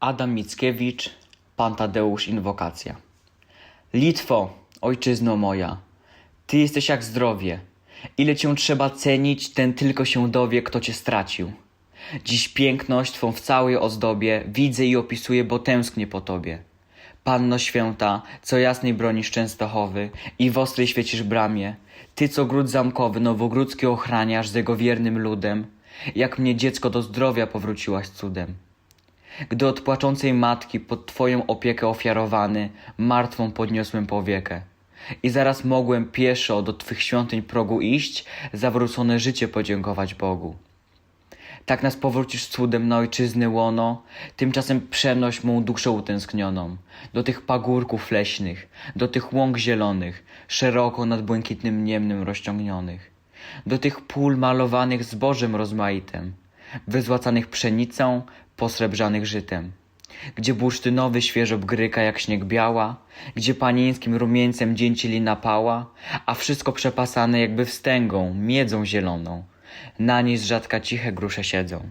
Adam Mickiewicz, Pan Tadeusz Inwokacja. Litwo, ojczyzno moja, Ty jesteś jak zdrowie. Ile Cię trzeba cenić, ten tylko się dowie, kto Cię stracił. Dziś piękność Twą w całej ozdobie widzę i opisuję, bo tęsknię po Tobie. Panno święta, co jasnej bronisz Częstochowy i w ostrej świecisz bramie, Ty, co gród zamkowy nowogródzki ochraniasz z jego wiernym ludem, jak mnie dziecko do zdrowia powróciłaś cudem. Gdy od płaczącej matki pod Twoją opiekę ofiarowany, martwą podniosłem powiekę. I zaraz mogłem pieszo do Twych świątyń progu iść, zawrócone życie podziękować Bogu. Tak nas powrócisz cudem na ojczyzny łono, tymczasem przenoś mą duszę utęsknioną do tych pagórków leśnych, do tych łąk zielonych, szeroko nad błękitnym niemnym rozciągnionych, do tych pól malowanych zbożem rozmaitem, wyzłacanych pszenicą, posrebrzanych żytem, gdzie bursztynowy świeżo bgryka jak śnieg biała, gdzie panieńskim rumieńcem dzięcili napała, a wszystko przepasane jakby wstęgą, miedzą zieloną. Na niej z rzadka ciche grusze siedzą.